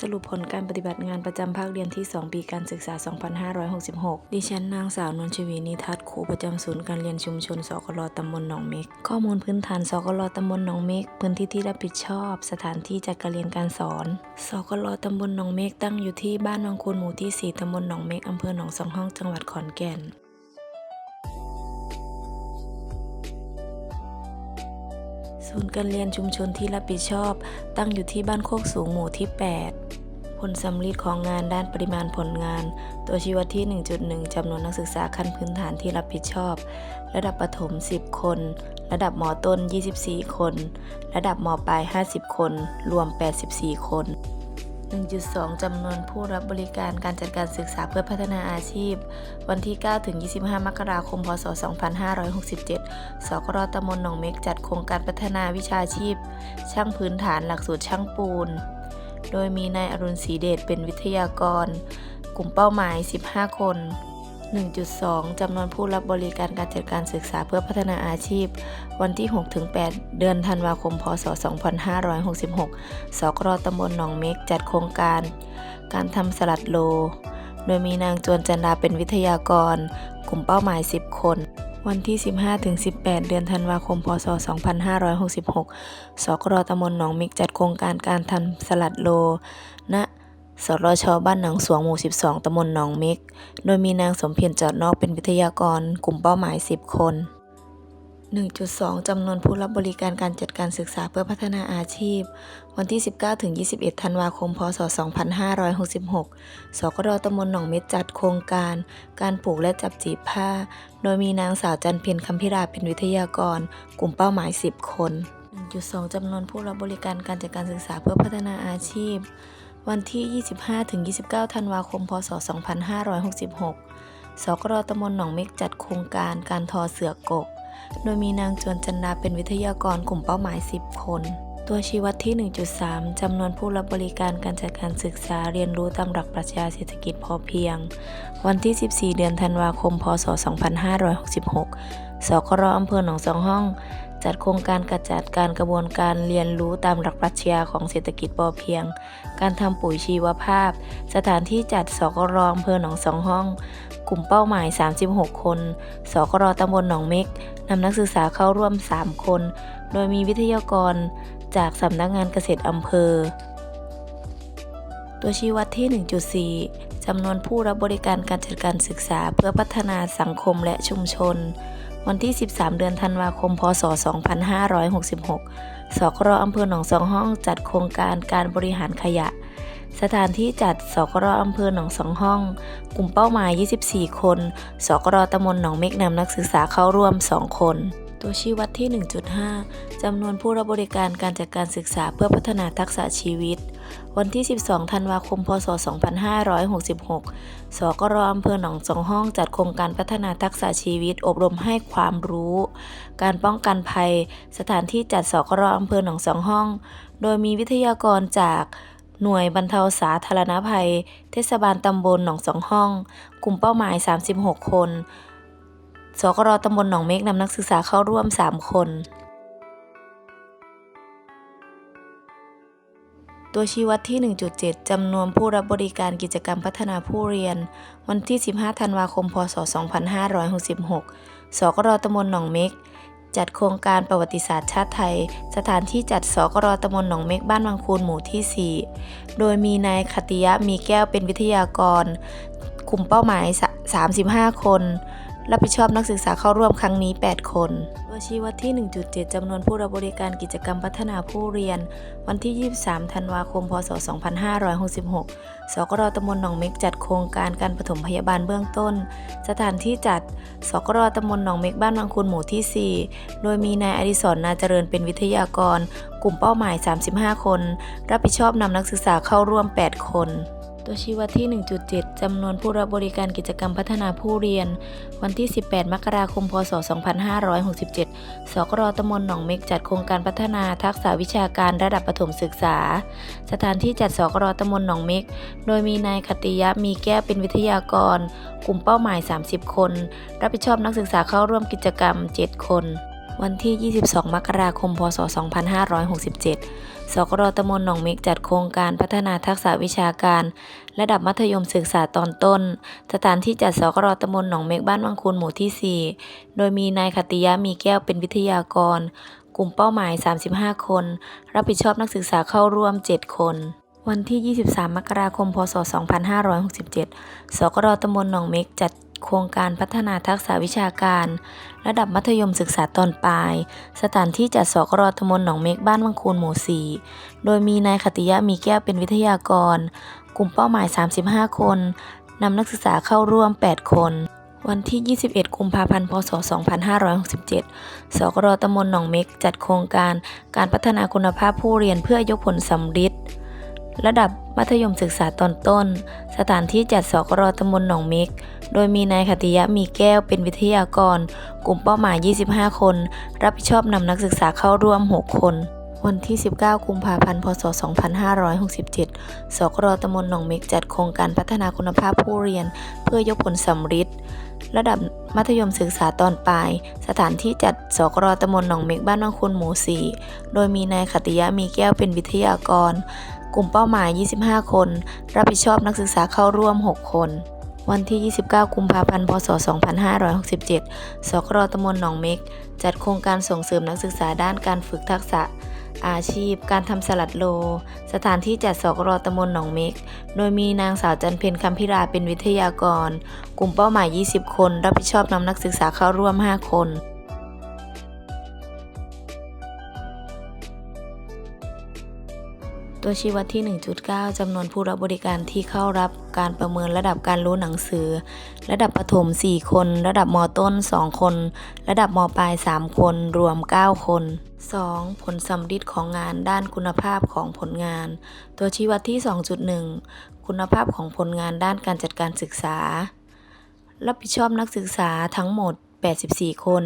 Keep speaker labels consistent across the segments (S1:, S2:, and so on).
S1: สรุปผลการปฏิบัติงานประจำภาคเรียนที่ 2 ปีการศึกษา 2566 ดิฉันนางสาวนวลชวีนิทัศน์ครูประจำศูนย์การเรียนชุมชนสกลตำบลหนองเม็ก ข้อมูลพื้นฐานสกลตำบลหนองเม็ก พื้นที่ที่รับผิดชอบ สถานที่จัดการเรียนการสอนสกลตำบลหนองเม็กตั้งอยู่ที่บ้านวังคูนหมู่ที่ 4ตำบลหนองเม็กอำเภอหนองสองห้องจังหวัดขอนแก่นศูนย์การเรียนชุมชนที่รับผิดชอบ ตั้งอยู่ที่บ้านโคกสูงหมู่ที่ 8 ลสำลิดของงานด้านปริมาณผลงาน ตัวชี้วัดที่ 1.1 จำนวนนักศึกษาขั้นพื้นฐานที่รับผิดชอบ ระดับประถม 10 คน ระดับมต้น 24 คน ระดับมปลาย 50 คน รวม 84 คน 1.2 จำนวนผู้รับบริการการจัดการศึกษาเพื่อพัฒนาอาชีพ วันที่ 9 ถึง 25 มกราคม พศ 2567 สกรตำบลหนองเม็กจัดโครงการพัฒนาวิชาชีพ ช่างพื้นฐานหลักสูตรช่างปูน โดยมีนายอรุณศรีเดชเป็นวิทยากร กลุ่มเป้าหมาย 15 คน 1.2 จำนวนผู้รับบริการการจัดการศึกษาเพื่อพัฒนาอาชีพ วันที่ 6-8 เดือนธันวาคม พศ 2566 สกรตำบลหนองเม็กจัดโครงการ การทำสลัดโล โดยมีนางจวนจันดาเป็นวิทยากร กลุ่มเป้าหมาย 10 คน วันที่ 15-18 เดือนธันวาคม พศ 2566 สกรตำบลหนองมิกจัดโครงการการทำสลัดโล ณ สรชบ้านหนองสวงหมู่ 12 ตำบลหนองมิก โดยมีนางสมเพียรจอดนอกเป็นวิทยากร กลุ่มเป้าหมาย 10 คน 1.2 จำนวนผู้รับบริการการจัดการศึกษาเพื่อพัฒนาอาชีพ วันที่ 19 ถึง 21 ธันวาคม พศ 2566 สกรตำบลหนองเม็ดจัดโครงการ การปลูกและจับจีบผ้า โดยมีนางสาวจันเพ็ญคำพิราเป็นวิทยากร กลุ่มเป้าหมาย 10 คน 1.2 จำนวนผู้รับบริการการจัดการศึกษาเพื่อพัฒนาอาชีพ วันที่ 25ถึง29 ธันวาคม พศ 2566 สกรตำบลหนองเม็กจัดโครงการการทอเสือกก โดยมีนางจวนจันดาเป็นวิทยากรกลุ่มเป้าหมาย 10 คน ตัวชี้วัดที่ 1.3 จำนวนผู้รับบริการการจัดการศึกษาเรียนรู้ตามหลักปรัชญาเศรษฐกิจพอเพียง วันที่ 14 เดือนธันวาคม พศ 2566สกรอำเภอหนองสองห้อง จัดโครงการกระจัดการกระบวนการเรียนรู้ตามหลักปรัชญาของเศรษฐกิจพอเพียง การทำปุ๋ยชีวภาพ สถานที่จัดสกรอำเภอหนองสองห้อง กลุ่มเป้าหมาย 36 คนสกรตำบลหนองเม็กนำนักศึกษาเข้าร่วม 3 คน โดยมีวิทยากรจากสำนักงานเกษตรอำเภอ ตัวชี้วัดที่ 1.4จำนวนผู้รับบริการการจัดการศึกษาเพื่อพัฒนาสังคมและชุมชน วันที่ 13 เดือนธันวาคม พศ 2566 สกรอำเภอหนองสองห้องจัดโครงการการบริหารขยะ สถานที่จัดสกรอำเภอหนองสองห้อง กลุ่มเป้าหมาย 24 คน สกรตำบลหนองเม็กนำนักศึกษาเข้าร่วม 2 คน ตัวชี้วัดที่ 1.5 จำนวนผู้รับบริการการจัดการศึกษาเพื่อพัฒนาทักษะชีวิต วันที่ 12 ธันวาคม พศ 2566 สกรอำเภอหนองสองห้องจัดโครงการพัฒนาทักษะชีวิต อบรมให้ความรู้ การป้องกันภัย สถานที่จัดสกรอำเภอหนองสองห้อง โดยมีวิทยากรจากหน่วยบรรเทาสาธารณภัย เทศบาลตำบลหนองสองห้อง กลุ่มเป้าหมาย 36 คน สกรตำบลหนองเมกนำนักศึกษาเข้าร่วม 3 คน ตัวชี้วัดที่ 1.7 จำนวนผู้รับบริการกิจกรรมพัฒนาผู้เรียน วันที่ 15 ธันวาคม พศ 2566 สกรตำบลหนองเม็ก จัดโครงการประวัติศาสตร์ชาติไทย สถานที่จัดสกรตำบลหนองเม็กบ้านวังคูนหมู่ที่ 4 โดยมีนายคติยะมีแก้วเป็นวิทยากร กลุ่มเป้าหมาย 35 คน รับผิดชอบนักศึกษาเข้าร่วมครั้งนี้ 8 คน ตัวชี้วัดที่ 1.7 จำนวนผู้รับบริการกิจกรรมพัฒนาผู้เรียน วันที่ 23 ธันวาคม พศ 2566 สกรตำบลหนองเม็กจัดโครงการการปฐมพยาบาลเบื้องต้น สถานที่จัด สกรตำบลหนองเม็กบ้านวังคูนหมู่ที่ 4 โดยมีนายอดิศรนาเจริญเป็นวิทยากร กลุ่มเป้าหมาย 35 คน รับผิดชอบนำนักศึกษาเข้าร่วม 8 คน ตัวชี้วัดที่ 1.7 จำนวนผู้รับบริการกิจกรรมพัฒนาผู้เรียน วันที่ 18 มกราคม พศ 2567 สกรตำบลหนองเม็กจัดโครงการพัฒนาทักษะวิชาการระดับประถมศึกษา สถานที่จัดสกรตำบลหนองเม็ก โดยมีนายคติยะมีแก้วเป็นวิทยากร กลุ่มเป้าหมาย 30 คน รับผิดชอบนักศึกษาเข้าร่วมกิจกรรม 7 คน วันที่ 22 มกราคม พศ 2567 สกรตำบลหนองเม็กจัดโครงการพัฒนาทักษะวิชาการ ระดับมัธยมศึกษาตอนต้น สถานที่จัดสกรตำบลหนองเม็กบ้านวังคูนหมู่ที่ 4 โดยมีนายขติยะมีแก้วเป็นวิทยากร กลุ่มเป้าหมาย 35 คน รับผิดชอบนักศึกษาเข้าร่วม 7 คนวันที่ 23 มกราคม พศ 2567 สกรตำบลหนองเม็กจัด โครงการพัฒนาทักษะวิชาการ ระดับมัธยมศึกษาตอนปลาย สถานที่จัดสกรตำบลหนองเม็กบ้านวังคูนหมู่ 4 โดยมีนายขติยะมีแก้วเป็นวิทยากร กลุ่มเป้าหมาย 35 คนนำนักศึกษาเข้าร่วม 8 คน วันที่ 21 กุมภาพันธ์ พศ 2567 สกรตำบลหนองเม็กจัดโครงการการพัฒนาคุณภาพผู้เรียนเพื่อยกผลสำฤทธิ์ ระดับมัธยมศึกษาตอนต้น สถานที่จัดสกรตำบลหนองเม็กโดยมีนายขติยะมีแก้วเป็นวิทยากร กลุ่มเป้าหมาย 25 คน รับผิดชอบนำนักศึกษาเข้าร่วม 6 คน วันที่ 19 กุมภาพันธ์ พศ 2567 สกรตำบลหนองเม็กจัดโครงการพัฒนาคุณภาพผู้เรียน เพื่อยกผลสำฤทธิ์ระดับมัธยมศึกษาตอนปลาย สถานที่จัดสกรตำบลหนองเม็กบ้านวังคุณหมู่4โดยมีนายขติยะมีแก้วเป็นวิทยากร กลุ่มเป้าหมาย 25 คน รับผิดชอบนักศึกษาเข้าร่วม 6 คน วันที่ 29 กุมภาพันธ์ พศ 2567 สกรตำบลหนองเม็ก จัดโครงการส่งเสริมนักศึกษาด้านการฝึกทักษะ อาชีพ การทำสลัดโล สถานที่จัดสกรตำบลหนองเม็ก โดยมีนางสาวจันเพ็ญคำพิราเป็นวิทยากร กลุ่มเป้าหมาย 20 คน รับผิดชอบนำนักศึกษาเข้าร่วม 5 คน ตัวชี้วัดที่ 1.9 จำนวนผู้รับบริการที่เข้ารับการประเมินระดับการรู้หนังสือ ระดับประถม 4 คน ระดับมต้น 2 คน ระดับมปลาย 3 คน รวม 9 คน 2. ผลสำฤทธิ์ของงานด้านคุณภาพของผลงาน ตัวชี้วัดที่ 2.1 คุณภาพของผลงานด้านการจัดการศึกษา รับผิดชอบนักศึกษาทั้งหมด84 คน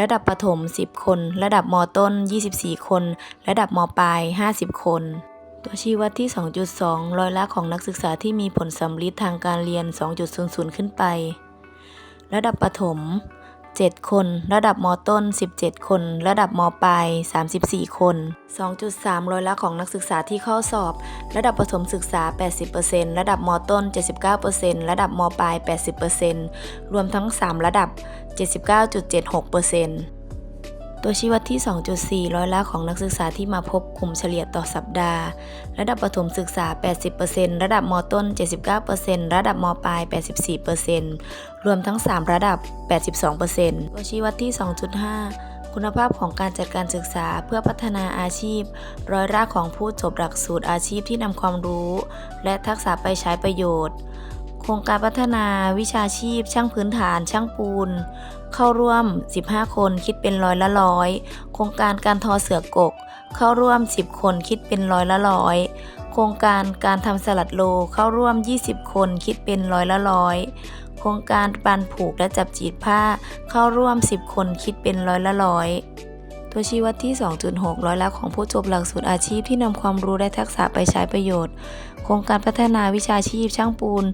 S1: ระดับประถม 10 คน ระดับมต้น 24 คน ระดับมปลาย 50 คน ตัวชี้วัดที่ 2.2 รอยละของนักศึกษาที่มีผลสำลิดทางการเรียน 2.00 ขึ้นไป ระดับประถม 7 คน ระดับมต้น 17 คน ระดับมปลาย 34 คน 2.3 รอยละของนักศึกษาที่เข้าสอบ ระดับประถมศึกษา 80%ระดับมต้น 79%ระดับมปลาย 80%รวมทั้ง 3 ระดับ 79.76% ตัวชี้วัดที่ 2.4 ร้อยละของนักศึกษาที่มาพบกลุ่มเฉลี่ยต่อสัปดาห์ ระดับประถมศึกษา 80%ระดับมต้น 79%ระดับมปลาย 84%รวมทั้ง 3 ระดับ 82%ตัวชี้วัดที่ 2.5คุณภาพของการจัดการศึกษาเพื่อพัฒนาอาชีพ ร้อยละของผู้จบหลักสูตรอาชีพที่นำความรู้ และทักษะไปใช้ประโยชน์ โครงการพัฒนาวิชาชีพ ช่างพื้นฐาน ช่างปูน เข้าร่วม 15 คนคิดเป็นร้อยละร้อย โครงการการทอเสือกก เข้าร่วม 10 คนคิดเป็นร้อยละร้อย โครงการการทำสลัดโลเข้าร่วม 20 คนคิดเป็นร้อยละร้อย โครงการปันผูกและจับจีดผ้าเข้าร่วม 10 คนคิดเป็นร้อยละร้อยตัวชี้วัดที่ 2.6 ร้อยละของผู้จบหลักสูตรอาชีพที่นำความรู้และทักษะไปใช้ประโยชน์ โครงการพัฒนาวิชาชีพช่างปูน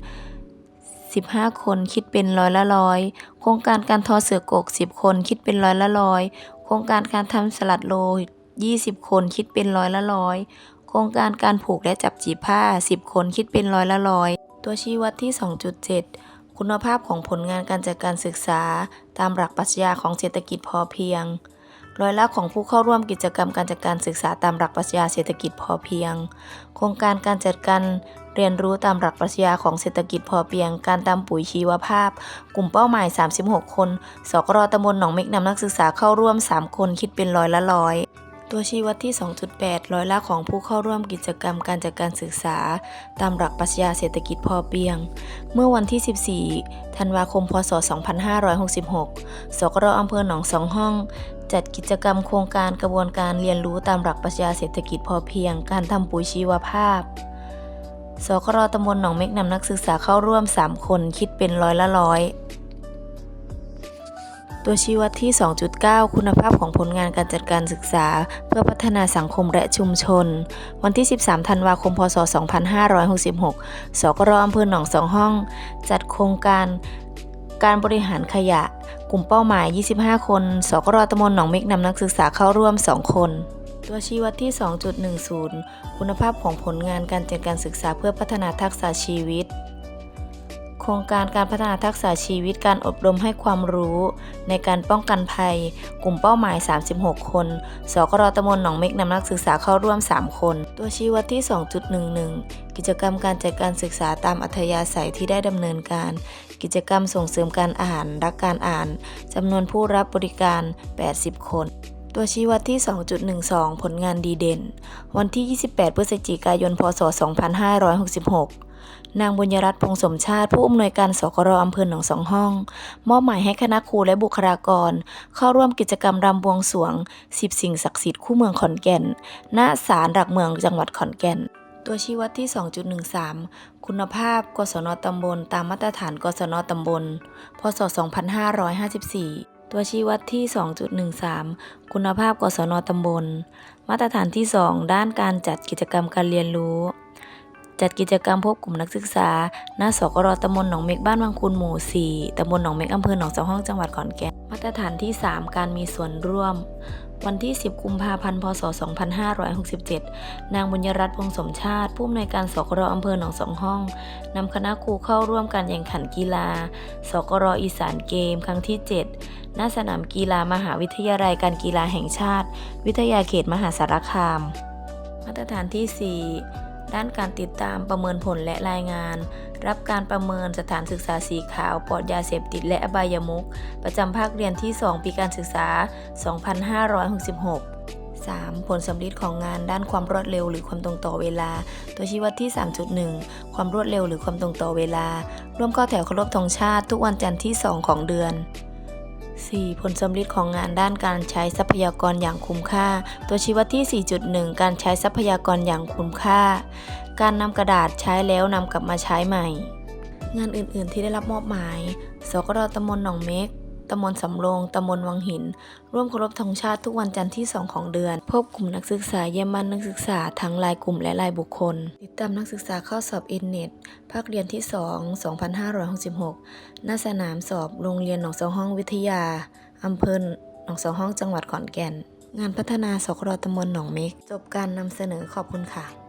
S1: 15 คนคิดเป็นร้อยละร้อย โครงการการทอเสือกก 10 คนคิดเป็นร้อยละร้อย โครงการการทำสลัดโล 20 คนคิดเป็นร้อยละร้อย โครงการการผูกและจับจีผ้า 10 คนคิดเป็นร้อยละร้อย ตัวชี้วัดที่ 2.7 คุณภาพของผลงานการจัดการศึกษา ตามหลักปรัชญาของเศรษฐกิจพอเพียงร้อยละของผู้เข้าร่วมกิจกรรมการจัดการศึกษาตามหลักปรัชญาเศรษฐกิจพอเพียง โครงการการจัดการ เรียนรู้ตามหลักปรัชญาของเศรษฐกิจพอเพียง การตามปุ๋ยชีวภาพ กลุ่มเป้าหมาย 36 คน สกรตำบลหนองเม็กนำนักศึกษาเข้าร่วม 3 คนคิดเป็นร้อยละร้อยตัวชี้วัดที่ 2.8 ร้อยละของผู้เข้าร่วมกิจกรรมการจัดการศึกษา ตามหลักปรัชญาเศรษฐกิจพอเพียง เมื่อวันที่ 14 ธันวาคม พศ 2566 สกรอำเภอหนองสองห้อง จัดกิจกรรมโครงการกระบวนการเรียนรู้ตามหลักปรัชญาเศรษฐกิจพอเพียง การทำปุ๋ยชีวภาพ สกรตำบลหนองเม็กนำนักศึกษาเข้าร่วม 3 คนคิดเป็นร้อยละร้อยตัวชี้วัดที่ 2.9 คุณภาพของผลงานการจัดการศึกษา เพื่อพัฒนาสังคมและชุมชน วันที่ 13 ธันวาคม พศ 2566 สกรอำเภอหนองสองห้อง จัดโครงการการบริหารขยะ กลุ่มเป้าหมาย 25 คน สกรตำบลหนองเม็กนำนักศึกษาเข้าร่วม 2 คน ตัวชี้วัดที่ 2.10 คุณภาพของผลงานการจัดการศึกษาเพื่อพัฒนาทักษะชีวิต โครงการการพัฒนาทักษะชีวิตการอบรมให้ความรู้ ในการป้องกันภัย กลุ่มเป้าหมาย 36 คน สกรตำบลหนองเม็กนำนักศึกษาเข้าร่วม 3 คน ตัวชี้วัดที่ 2.11 กิจกรรมการจัดการศึกษาตามอัธยาศัยที่ได้ดำเนินการ กิจกรรมส่งเสริมการอ่าน รักการอ่านจำนวนผู้รับบริการ 80 คน ตัวชี้วัดที่ 2.12 ผลงานดีเด่น วันที่ 28 พฤศจิกายน พศ 2566 นางบุญยรัตน์พงษ์สมชาติ ผู้อำนวยการสกรอำเภอหนองสองห้อง มอบหมายให้คณะครูและบุคลากร เข้าร่วมกิจกรรมรำบวงสวง 10 สิ่งศักดิ์สิทธิ์คู่เมืองขอนแก่น ณ ศาลหลักเมืองจังหวัดขอนแก่นตัวชี้วัดที่ 2.13 คุณภาพ กศนตำบล ตามมาตรฐาน กศนตำบล พศ 2554 ตัวชี้วัดที่ 2.13 คุณภาพกศนตำบล มาตรฐานที่ 2 ด้านการจัดกิจกรรมการเรียนรู้ จัดกิจกรรมพบกลุ่มนักศึกษาณสกรตำบลหนองเม็กบ้านวังคูนหมู่ 4ตำบลหนองเม็กอำเภอหนองสองห้องจังหวัดขอนแก่น มาตรฐานที่ 3 การมีส่วนร่วม วันที่ 10 กุมภาพันธ์ พศ 2567 นางบุญยรัตน์พงสมชาติ ผู้อำนวยการสกรอำเภอหนองสองห้องนำคณะครูเข้าร่วมการแข่งขันกีฬา สกรอีสานเกม ครั้งที่ 7 ณ สนามกีฬามหาวิทยาลัยการกีฬาแห่งชาติ วิทยาเขตมหาสารคาม มาตรฐานที่ 4 ด้านการติดตามประเมินผลและรายงาน รับการประเมินสถานศึกษาสีขาวปลอดยาเสพติดและอบายมุขประจำภาคเรียนที่ 2 ปีการศึกษา 2566 3. ผลสำลิดของงานด้านความรวดเร็วหรือความตรงต่อเวลา ตัวชี้วัดที่ 3.1 ความรวดเร็วหรือความตรงต่อเวลา ร่วมเข้าแถวเคารพธงชาติทุกวันจันทร์ที่ 2 ของเดือน 4. ผลสำลิดของงานด้านการใช้ทรัพยากรอย่างคุ้มค่า ตัวชี้วัดที่ 4.1 การใช้ทรัพยากรอย่างคุ้มค่า การนำกระดาษใช้แล้วนำกลับมาใช้ใหม่ งานอื่นๆที่ได้รับมอบหมาย สกรตำบลหนองเม็กตำบลสำโรงตำบลวังหิน ร่วมเคารพธงชาติทุกวันจันทร์ที่ 2 ของเดือน พบกลุ่มนักศึกษาเยี่ยมบ้านนักศึกษาทั้งรายกลุ่มและรายบุคคล ติดตามนักศึกษาเข้าสอบเอ็นเน็ตภาคเรียนที่ 2 2566 ณ สนามสอบโรงเรียนหนองสองห้องวิทยาอำเภอหนองสองห้องจังหวัดขอนแก่น งานพัฒนาสกรตำบลหนองเม็ก จบการนำเสนอขอบคุณค่ะ